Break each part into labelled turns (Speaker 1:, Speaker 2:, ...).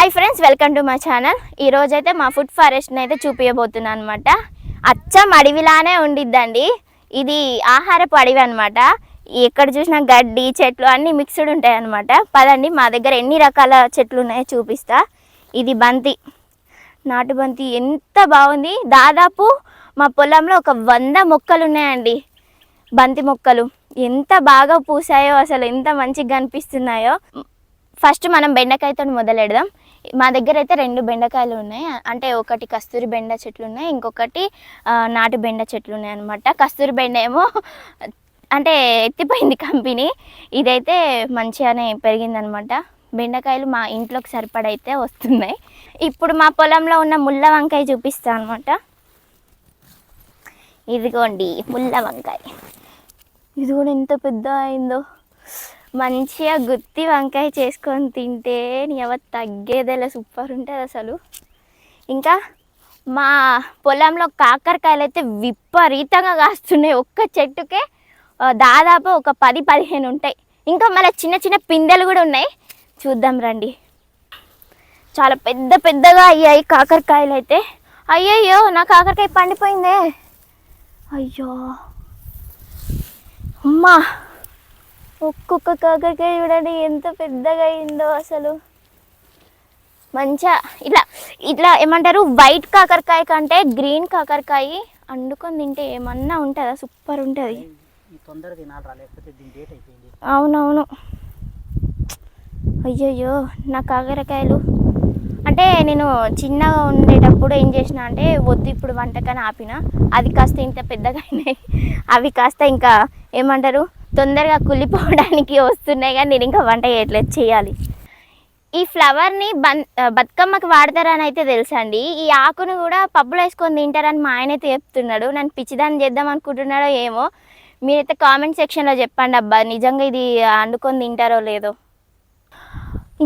Speaker 1: Hi friends welcome to my channel ఈ అయితే మా ఫుడ్ ఫారెస్ట్ని అయితే చూపించబోతున్నాను అనమాట అచ్చం అడవిలానే ఉండిద్దండి. ఇది ఆహారపు అడవి అనమాట ఎక్కడ చూసినా గడ్డి చెట్లు అన్నీ మిక్స్డ్ ఉంటాయి అనమాట పదండి మా దగ్గర ఎన్ని రకాల చెట్లు ఉన్నాయో చూపిస్తా. ఇది బంతి. నాటు బంతి ఎంత బాగుంది. దాదాపు మా పొలంలో ఒక వంద మొక్కలు ఉన్నాయండి. బంతి మొక్కలు. ఎంత బాగా పూసాయో అసలు ఎంత మంచిగా కనిపిస్తున్నాయో. ఫస్ట్ మనం బెండకాయతో మొదలెడదాం. మా దగ్గర అయితే రెండు బెండకాయలు ఉన్నాయి. అంటే ఒకటి కస్తూరి బెండ చెట్లు ఉన్నాయి ఇంకొకటి నాటు బెండ చెట్లు ఉన్నాయి అనమాట కస్తూరి బెండ ఏమో అంటే ఎత్తిపోయింది కంపెనీ. ఇదైతే మంచిగానే పెరిగిందనమాట బెండకాయలు మా ఇంట్లోకి సరిపడైతే వస్తున్నాయి. ఇప్పుడు మా పొలంలో ఉన్న ముళ్ళ వంకాయ చూపిస్తాను అనమాట ఇదిగోండి ముళ్ళ వంకాయ. ఇది కూడా ఎంత పెద్ద అయిందో. మంచిగా గుత్తి వంకాయ చేసుకొని తింటే నీ ఎవరు తగ్గేదేలా సూపర్ ఉంటుంది అసలు. ఇంకా మా పొలంలో కాకరకాయలు అయితే విపరీతంగా కాస్తున్నాయి. ఒక్క చెట్టుకే దాదాపు ఒక పది పదిహేను ఉంటాయి. ఇంకా మళ్ళీ చిన్న చిన్న పిందెలు కూడా ఉన్నాయి. చూద్దాం రండి. చాలా పెద్ద పెద్దగా అయ్యాయి కాకరకాయలు అయితే. అయ్యయ్యో నా కాకరకాయ పండిపోయిందే. అయ్యో. అమ్మా. ఒక్కొక్క కాకరకాయ చూడండి ఎంత పెద్దగా అయిందో అసలు. మంచిగా ఇట్లా ఇట్లా ఏమంటారు వైట్ కాకరకాయ కంటే గ్రీన్ కాకరకాయ అండుకొని తింటే ఏమన్నా ఉంటుందా? సూపర్ ఉంటుంది. అవునవును. అయ్యయ్యో నా కాకరకాయలు. అంటే నేను చిన్నగా ఉండేటప్పుడు ఏం చేసిన అంటే వద్దు ఇప్పుడు వంటకని ఆపిన అది కాస్త ఇంత పెద్దగా అయినాయి అవి కాస్త ఇంకా ఏమంటారు తొందరగా కుళ్ళిపోవడానికి వస్తున్నాయి కానీ నేను ఇంకా వంట చేయట్లేదు చేయాలి. ఈ ఫ్లవర్ని బన్ బతుకమ్మకి వాడతారని అయితే తెలుసండి ఈ ఆకును కూడా పప్పులో వేసుకొని తింటారని మా ఆయన అయితే చెప్తున్నాడు. నన్ను పిచ్చిదాన్ని చేద్దాం అనుకుంటున్నాడో ఏమో మీరైతే కామెంట్ సెక్షన్లో చెప్పండి అబ్బా నిజంగా ఇది వండుకొని తింటారో లేదో.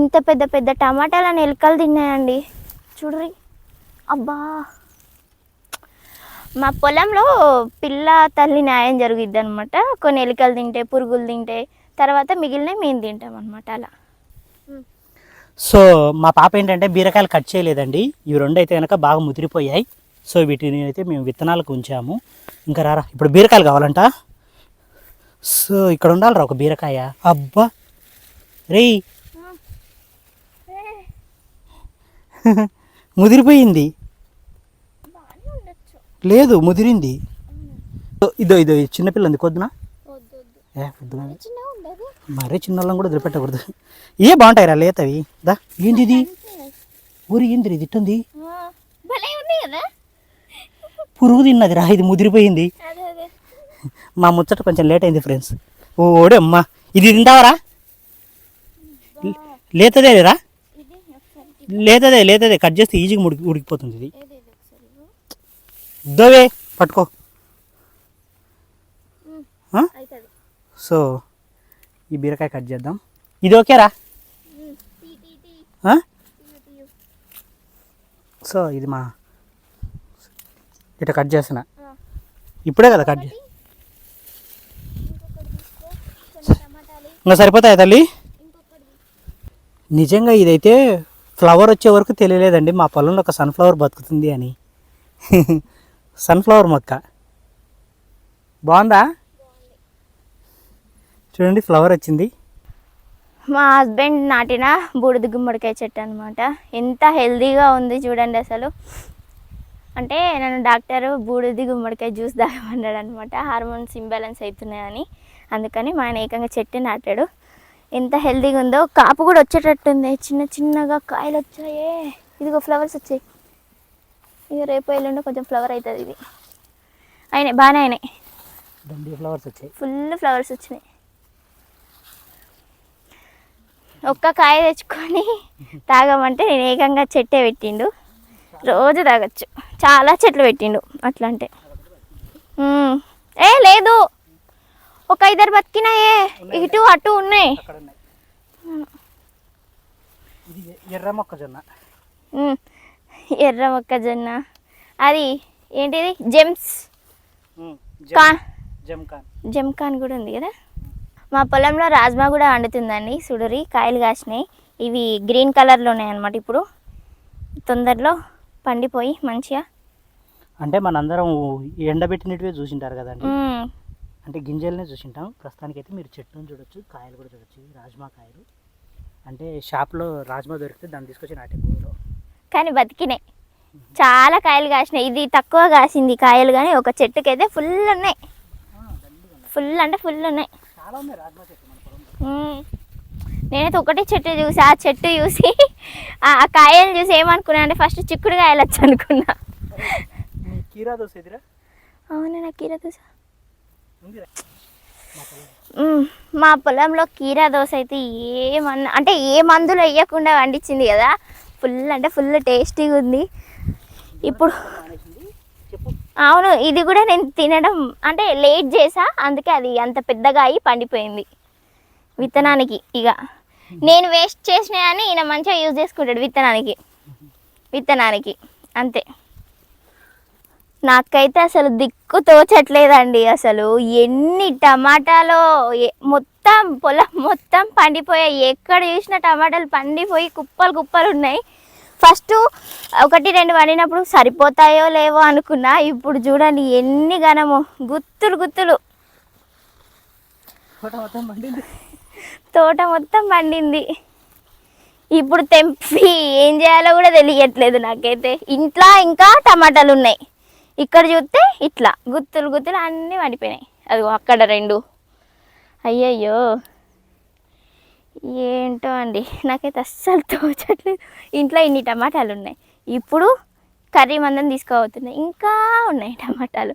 Speaker 1: ఇంత పెద్ద పెద్ద టమాటాలను ఎలుకలు తిన్నాయండి. చూడ్రి. అబ్బా! మా పొలంలో పిల్ల తల్లి న్యాయం జరుగుద్ది అనమాట కొన్ని ఎలుకలు తింటే పురుగులు తింటే తర్వాత మిగిలినవి మేము తింటాం అనమాట అలా
Speaker 2: సో మా పాప ఏంటంటే బీరకాయలు కట్ చేయలేదండి. ఇవి రెండు అయితే కనుక బాగా ముదిరిపోయాయి. సో వీటిని అయితే మేము విత్తనాలకు ఉంచాము. ఇంకా రారా ఇప్పుడు బీరకాయలు కావాలంట. సో ఇక్కడ ఉండాలిరా ఒక బీరకాయ. అబ్బా! రేయ్! ముదిరిపోయింది. లేదు ముదిరింది. ఇదో, ఇదో చిన్నపిల్ల ఉంది కొద్దునా? ఏ పొద్దున మరీ చిన్న వాళ్ళని కూడా వదిలిపెట్టకూడదు. ఏ బాగుంటాయిరా లేతవి? దా ఏంది ఇది ఊరి ఏంది ఇది? ఇట్టుంది? పురుగు తిన్నది రా ఇది ముదిరిపోయింది. మా ముచ్చట కొంచెం లేట్ అయింది ఫ్రెండ్స్. ఓడే అమ్మా ఇది తింటావరా? లేతదే రా లేతదే లేతదే కట్ చేస్తే ఈజీగా ఉడికి ఉడికిపోతుంది ఇది
Speaker 1: ఏది ఇది ఒకసారి ఇవ్వు.
Speaker 2: దోవే పట్టుకో. సో ఈ బీరకాయ కట్ చేద్దాం. ఇది ఓకేరా? సో ఇది మా ఇట కట్ చేసిన. ఇప్పుడే కదా కట్ చే- ఇంకా సరిపోతాయి తల్లి? నిజంగా ఇదైతే ఫ్లవర్ వచ్చే వరకు తెలియలేదండి. మా పొలంలో ఒక సన్ఫ్లవర్ బతుకుతుంది అని. సన్ఫ్లవర్ మొక్క. బాగుందా? చూడండి ఫ్లవర్ వచ్చింది.
Speaker 1: మా హస్బెండ్ నాటిన బూడిద గుమ్మడికాయ చెట్టు అనమాట ఎంత హెల్దీగా ఉంది చూడండి అసలు. అంటే నన్ను డాక్టర్ బూడిది గుమ్మడికాయ జ్యూస్ తాగమన్నాడు అనమాట హార్మోన్స్ ఇంబ్యాలెన్స్ అవుతున్నాయని. అందుకని మా ఆయన ఏకంగా చెట్టు నాటాడు. ఎంత హెల్దీగా ఉందో కాపు కూడా వచ్చేటట్టుంది. చిన్న చిన్నగా కాయలు వచ్చాయే. ఇదిగో ఫ్లవర్స్ వచ్చాయి. ఇక రేపు ఎల్లుండి కొంచెం ఫ్లవర్ అవుతుంది ఇది. అయినాయి బాగానే అయినాయి.
Speaker 2: దండి ఫ్లవర్స్ వచ్చాయి.
Speaker 1: ఫుల్ ఫ్లవర్స్ వచ్చినాయి. ఒక్క కాయ తెచ్చుకొని తాగమంటే నేను ఏకంగా చెట్టే పెట్టిండు. రోజు తాగొచ్చు. చాలా చెట్లు పెట్టిండు అట్లా అంటే. ఏ లేదు. ఒక ఇద్దరు బతికినాయే. ఇటు అటు ఉన్నాయి.
Speaker 2: ఎర్ర మొక్కజొన్న.
Speaker 1: ఎర్ర మొక్కజొన్న. అది ఏంటిది? జెమ్స్.
Speaker 2: జమ్కాన్.
Speaker 1: కూడా ఉంది కదా? మా పొలంలో రాజ్మా కూడా వండుతుందండి సుడరి కాయలు కాసినాయి. ఇవి గ్రీన్ కలర్లో ఉన్నాయి అన్నమాట ఇప్పుడు. తొందరలో పండిపోయి మంచిగా.
Speaker 2: అంటే మనందరం ఎండబెట్టినట్టువే చూసింటారు కదండి. అంటే గింజలనే చూసింటాం. ప్రస్తుతానికి అయితే మీరు చెట్టును చూడొచ్చు కాయలు కూడా చూడొచ్చు రాజ్మా కాయలు. అంటే షాప్లో రాజ్మా దొరికితే దాన్ని తీసుకొచ్చి నాటే భూమిలో.
Speaker 1: కానీ బతికినాయి. చాలా కాయలు కాసినాయి. ఇది తక్కువ కాసింది కాయలు కానీ ఒక చెట్టుకి అయితే ఫుల్ ఉన్నాయి. ఫుల్ అంటే ఫుల్ ఉన్నాయి. నేనైతే ఒకటే చెట్టు చూసి ఆ చెట్టు చూసి ఆ కాయలు చూసి ఏమనుకున్నా అంటే ఫస్ట్ చిక్కుడు కాయలు వచ్చి అనుకున్నా. అవునా నాకు కీరా దోశ?
Speaker 2: మా పొలంలో.
Speaker 1: కీరా దోశ అయితే ఏ మందు అంటే ఏ మందులు వేయకుండా వండించింది కదా. ఫుల్ అంటే ఫుల్ టేస్టీగా ఉంది. ఇప్పుడు అవును ఇది కూడా నేను తినడం అంటే లేట్ చేసా అందుకే అది అంత పెద్దగా అయి పండిపోయింది విత్తనానికి ఇక నేను వేస్ట్ చేసిన అని ఈయన మంచిగా యూజ్ చేసుకుంటాడు విత్తనానికి. విత్తనానికి అంతే. నాకైతే అసలు దిక్కు తోచట్లేదండి అసలు. ఎన్ని టమాటాలో మొత్తం మొత్తం పొలం మొత్తం పండిపోయాయి. ఎక్కడ చూసినా టమాటాలు పండిపోయి కుప్పలు కుప్పలు ఉన్నాయి. ఫస్ట్ ఒకటి రెండు పండినప్పుడు సరిపోతాయో లేవో అనుకున్నా. ఇప్పుడు చూడండి ఎన్ని గనము గుత్తులు గుత్తులు. తోట మొత్తం పండింది. ఇప్పుడు తెంపి ఏం చేయాలో కూడా తెలియట్లేదు నాకైతే. ఇంట్లో ఇంకా టమాటాలు ఉన్నాయి. ఇక్కడ చూస్తే ఇట్లా. గుత్తులు గుత్తులు అన్నీ పండిపోయినాయి. అదిగో అక్కడ రెండు. అయ్యయ్యో. ఏంటో అండి నాకైతే అస్సలు తోచట్లేదు. ఇంట్లో ఇన్ని టమాటాలు ఉన్నాయి. ఇప్పుడు కర్రీ మందం తీసుకోబోతున్నాయి. ఇంకా ఉన్నాయి టమాటాలు.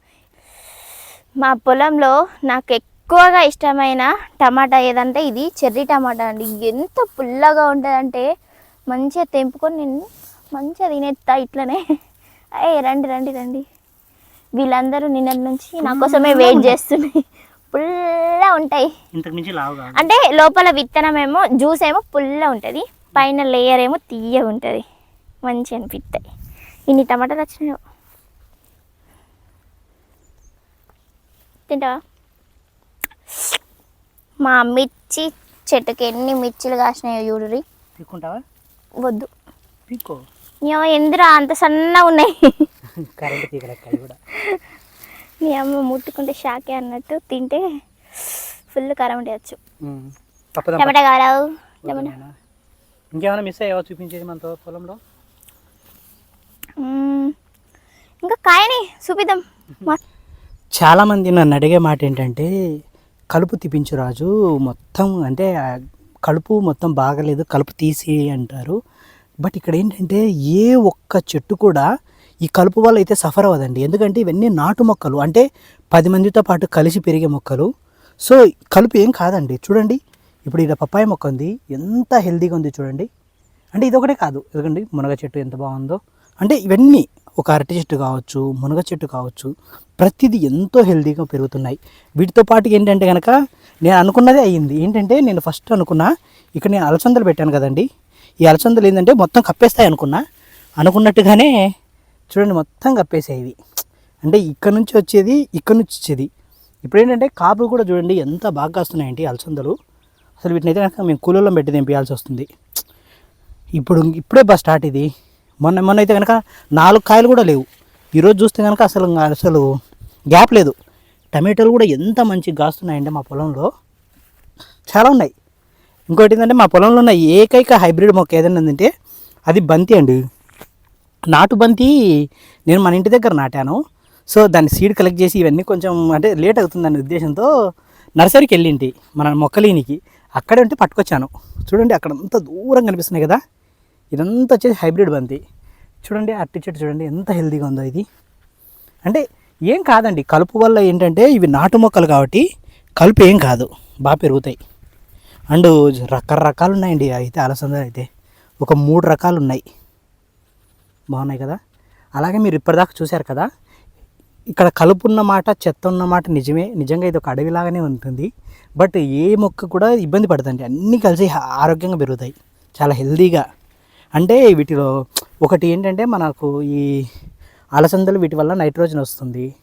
Speaker 1: మా పొలంలో నాకు ఎక్కువగా ఇష్టమైన టమాటా ఏదంటే ఇది చెర్రీ టమాటా అండి. ఎంత పుల్లగా ఉంటుందంటే మంచిగా తెంపుకొని నేను మంచిగా తినేస్తా ఇట్లనే. అయ్యే రండి రండి రండి. వీళ్ళందరూ నిన్నటి నుంచి నా కోసమే వెయిట్ చేస్తున్నాయి. పుల్ల ఉంటాయి.
Speaker 2: ఇంతకు మించి లావు కాదు.
Speaker 1: అంటే లోపల విత్తనం ఏమో జ్యూస్ ఏమో పుల్ల ఉంటుంది. పైన లేయర్ ఏమో తీయ ఉంటుంది. మంచి అనిపిస్తాయి. ఇన్ని టమాటాలు వచ్చినాయి. తింటావా? మా మిర్చి చెట్టుకి ఎన్ని మిర్చిలు కాసినాయో చూడురి
Speaker 2: పీక్కుంటావా
Speaker 1: వద్దు.
Speaker 2: పీక్కో
Speaker 1: ఎందురా అంత సన్నగా ఉన్నాయి.
Speaker 2: కరెంట్ తీగలెక్క కూడా.
Speaker 1: నీ అమ్మ ముట్టుకుంటే షాకే అన్నట్టు తింటే ఫుల్ కారం ఉండేయచ్చు. టమాటా కారావు?
Speaker 2: ఇంకేమైనా మిస్ అయ్యావా చూపించేది మనతో పొలంలో.
Speaker 1: ఇంకా కాయని చూపిద్దాం. మా-
Speaker 2: చాలామంది నన్ను అడిగే మాట ఏంటంటే కలుపు తీపించు రాజు మొత్తం అంటే కలుపు మొత్తం బాగలేదు కలుపు తీసి అంటారు. బట్ ఇక్కడ ఏంటంటే ఏ ఒక్క చెట్టు కూడా ఈ కలుపు వల్ల అయితే సఫర్ అవ్వదండి. ఎందుకంటే ఇవన్నీ నాటు మొక్కలు. అంటే పది మందితో పాటు కలిసి పెరిగే మొక్కలు. సో కలుపు ఏం కాదండి. చూడండి. ఇప్పుడు ఇక్కడ పప్పాయ మొక్క ఉంది. ఎంత హెల్దీగా ఉంది చూడండి. అంటే ఇదొకటే కాదు. ఎందుకండి మునగ చెట్టు ఎంత బాగుందో. అంటే ఇవన్నీ ఒక అరటి చెట్టు కావచ్చు మునగ చెట్టు కావచ్చు ప్రతిదీ ఎంతో హెల్తీగా పెరుగుతున్నాయి. వీటితో పాటు ఏంటంటే కనుక నేను అనుకున్నదే అయ్యింది. ఏంటంటే నేను ఫస్ట్ అనుకున్నా ఇక్కడ నేను అలసందలు పెట్టాను కదండి. ఈ అలసందలు ఏంటంటే మొత్తం కప్పేస్తాయి అనుకున్నా. అనుకున్నట్టుగానే చూడండి మొత్తం కప్పేసాయి ఇవి. అంటే ఇక్కడ నుంచి వచ్చేది ఇక్కడ నుంచి వచ్చేది. ఇప్పుడు ఏంటంటే కాపులు కూడా చూడండి ఎంత బాగా కాస్తున్నాయండి అలసందలు. అసలు వీటిని అయితే కనుక మేము కూలర్లో పెట్టి తెంపియాల్సి వస్తుంది. ఇప్పుడు ఇప్పుడే బస్ స్టార్ట్ ఇది. మొన్న మొన్న అయితే కనుక నాలుగు కాయలు కూడా లేవు. ఈరోజు చూస్తే కనుక అసలు అసలు గ్యాప్ లేదు. టమాటోలు కూడా ఎంత మంచిగా కాస్తున్నాయండి మా పొలంలో. చాలా ఉన్నాయి. ఇంకోటి ఏంటంటే మా పొలంలో ఉన్న ఏకైక హైబ్రిడ్ మొక్క ఏదైనా ఉందంటే అది బంతి అండి. నాటు బంతి నేను మన ఇంటి దగ్గర నాటాను. సో దాన్ని సీడ్ కలెక్ట్ చేసి ఇవన్నీ కొంచెం అంటే లేట్ అవుతుందనే ఉద్దేశంతో నర్సరీకి వెళ్ళింటి మన మొక్కలీనికి. అక్కడే ఉంటే పట్టుకొచ్చాను. చూడండి అక్కడ అంత దూరం కనిపిస్తున్నాయి కదా. ఇదంతా వచ్చేసి హైబ్రిడ్ బంతి. చూడండి అట్టి చెట్టు చూడండి ఎంత హెల్తీగా ఉందో ఇది. అంటే ఏం కాదండి కలుపు వల్ల ఏంటంటే ఇవి నాటు మొక్కలు కాబట్టి కలుపు ఏం కాదు బాగా పెరుగుతాయి. అండ్ రకరకాలు ఉన్నాయండి అయితే అలసందలు అయితే. ఒక మూడు రకాలు ఉన్నాయి బాగున్నాయి కదా? అలాగే మీరు ఇప్పటిదాకా చూశారు కదా? ఇక్కడ కలుపు ఉన్న మాట చెత్త ఉన్న మాట నిజమే. నిజంగా ఇది ఒక అడవిలాగానే ఉంటుంది. బట్ ఏ మొక్క కూడా ఇబ్బంది పడదండి. అన్నీ కలిసి ఆరోగ్యంగా పెరుగుతాయి. చాలా హెల్తీగా అంటే వీటిలో ఒకటి ఏంటంటే మనకు ఈ అలసందలు వీటి వల్ల నైట్రోజన్ వస్తుంది.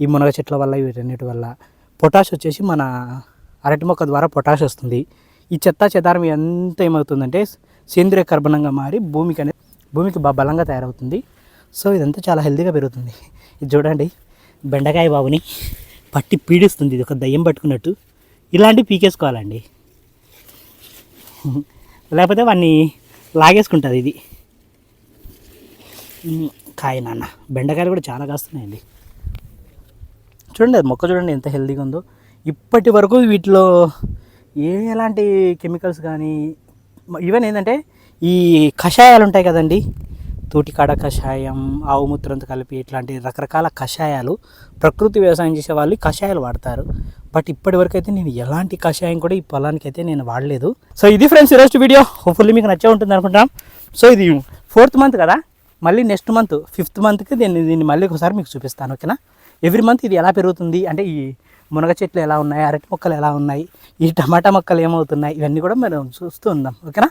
Speaker 2: ఈ మునగ చెట్ల వల్ల వీటన్నిటి వల్ల. పొటాష్ వచ్చేసి మన అరటి మొక్క ద్వారా పొటాష్ వస్తుంది. ఈ చెత్త చెదారం ఎంత ఏమవుతుందంటే సేంద్రియ కర్బనంగా మారి భూమికి అనేది భూమికి బలంగా తయారవుతుంది. సో ఇదంతా చాలా హెల్తీగా పెరుగుతుంది. ఇది చూడండి బెండకాయ బాబుని పట్టి పీడిస్తుంది. ఇది ఒక దయ్యం పట్టుకున్నట్టు. ఇలాంటివి పీకేసుకోవాలండి. లేకపోతే వాడిని లాగేసుకుంటుంది ఇది. కాయ నాన్న. బెండకాయలు కూడా చాలా కాస్తున్నాయండి. చూడండి అది మొక్క చూడండి ఎంత హెల్తీగా ఉందో. ఇప్పటి వరకు వీటిలో ఏ ఎలాంటి కెమికల్స్ కానీ ఈవెన్ ఏంటంటే ఈ కషాయాలు ఉంటాయి కదండి తోటికాడ కషాయం ఆవు మూత్రంతో కలిపి ఇట్లాంటి రకరకాల కషాయాలు ప్రకృతి వ్యవసాయం చేసే వాళ్ళు కషాయాలు వాడతారు. బట్ ఇప్పటి వరకు అయితే నేను ఎలాంటి కషాయం కూడా ఈ పొలానికి అయితే నేను వాడలేదు. సో ఇది ఫ్రెండ్స్ ఈరోజు వీడియో. హోప్ఫుల్లీ మీకు నచ్చే ఉంటుంది అనుకుంటాం సో ఇది ఫోర్త్ మంత్ కదా. మళ్ళీ నెక్స్ట్ మంత్ ఫిఫ్త్ మంత్కి దీన్ని దీన్ని మళ్ళీ ఒకసారి మీకు చూపిస్తాను ఓకేనా? ఎవ్రీ మంత్ ఇది ఎలా పెరుగుతుంది? అంటే ఈ మునగ చెట్లు ఎలా ఉన్నాయి? అరటి మొక్కలు ఎలా ఉన్నాయి? ఈ టమాటా మొక్కలు ఏమవుతున్నాయి? ఇవన్నీ కూడా మనం చూస్తూ ఉందాం ఓకేనా?